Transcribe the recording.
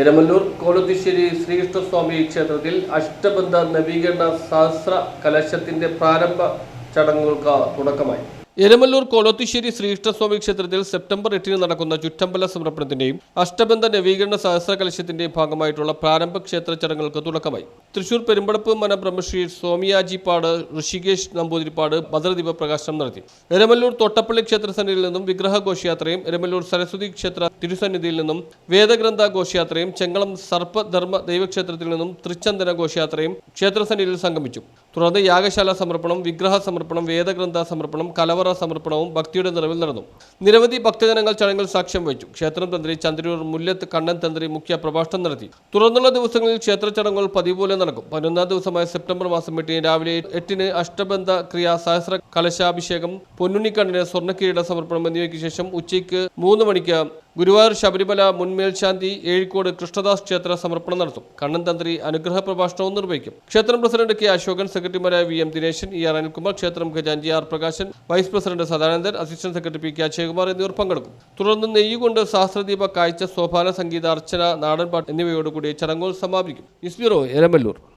എരമല്ലൂർ കോളുത്തിശ്ശേരി ശ്രീകൃഷ്ണസ്വാമി ക്ഷേത്രത്തിൽ അഷ്ടബന്ധ നവീകരണ സഹസ്ര കലശത്തിന്റെ പ്രാരംഭ ചടങ്ങുകൾക്ക് തുടക്കമായി. എരമല്ലൂർ കോലോത്തിശ്ശേരി ശ്രീകൃഷ്ണസ്വാമി ക്ഷേത്രത്തിൽ സെപ്റ്റംബർ എട്ടിന് നടക്കുന്ന ചുറ്റമ്പല സമർപ്പണത്തിന്റെയും അഷ്ടബന്ധ നവീകരണ സഹസ്ര കലശത്തിന്റെയും ഭാഗമായിട്ടുള്ള പ്രാരംഭ ക്ഷേത്ര ചടങ്ങുകൾക്ക് തുടക്കമായി. തൃശൂർ പെരുമ്പടപ്പ് മന ബ്രഹ്മശ്രീ സ്വാമിയാജിപ്പാട് ഋഷികേഷ് നമ്പൂതിരിപ്പാട് ഭദ്രദീപ പ്രകാശനം നടത്തി. എരമല്ലൂർ തൊട്ടപ്പള്ളി ക്ഷേത്ര സന്നിധിയിൽ നിന്നും വിഗ്രഹ ഘോഷയാത്രയും എരമല്ലൂർ സരസ്വതി ക്ഷേത്ര തിരുസന്നിധിയിൽ നിന്നും വേദഗ്രന്ഥ ഘോഷയാത്രയും ചെങ്ങളം സർപ്പധർമ്മ ദൈവക്ഷേത്രത്തിൽ നിന്നും തൃച്ചന്ദന ഘോഷയാത്രയും ക്ഷേത്രസന്നിധിയിൽ സംഗമിച്ചു. തുടർന്ന് യാഗശാല സമർപ്പണം വിഗ്രഹ സമർപ്പണം വേദഗ്രന്ഥ സമർപ്പണം കലവറ സമർപ്പണവും ഭക്തിയുടെ നിറവിൽ നടന്നു. നിരവധി ഭക്തജനങ്ങൾ ചടങ്ങിൽ സാക്ഷ്യം വഹിച്ചു. ക്ഷേത്രം തന്ത്രി ചന്ദ്രൂർ മുല്ലത്ത് കണ്ണൻ തന്ത്രി മുഖ്യ പ്രഭാഷണം നടത്തി. തുടർന്നുള്ള ദിവസങ്ങളിൽ ക്ഷേത്ര ചടങ്ങുകൾ പതിപോലെ പോലെ നടക്കും. പതിനൊന്നാം ദിവസമായ സെപ്റ്റംബർ മാസം എട്ടിന് രാവിലെ എട്ടിന് അഷ്ടബന്ധ ക്രിയ സഹസ്ര കലശാഭിഷേകം പൊന്നുണ്ണിക്കണ്ണിന് സ്വർണക്കിരീട സമർപ്പണം എന്നിവയ്ക്ക് ശേഷം ഉച്ചയ്ക്ക് മൂന്ന് മണിക്ക് ഗുരുവായൂർ ശബരിമല മുൻ മേൽശാന്തി ഏഴിക്കോട് കൃഷ്ണദാസ് ക്ഷേത്ര സമർപ്പണം നടത്തും. കണ്ണൻ തന്ത്രി അനുഗ്രഹ പ്രഭാഷണവും നിർവഹിക്കും. ക്ഷേത്രം പ്രസിഡന്റ് കെ അശോകൻ സെക്രട്ടറിമാരായ V M Dineshan E R Anilkumar ക്ഷേത്രം ഖജാൻജി R Prakashan vice president Sadanandan assistant secretary P K Akshayakumar എന്നിവർ പങ്കെടുക്കും. തുടർന്ന് നെയ്യുകൊണ്ട് സഹസ്രദീപ കാഴ്ച സോപാന സംഗീത അർച്ചന നാടൻപാട്ട് എന്നിവയോടുകൂടി ചടങ്ങുകൾ സമാപിക്കും. ന്യൂസ് എരമല്ലൂർ.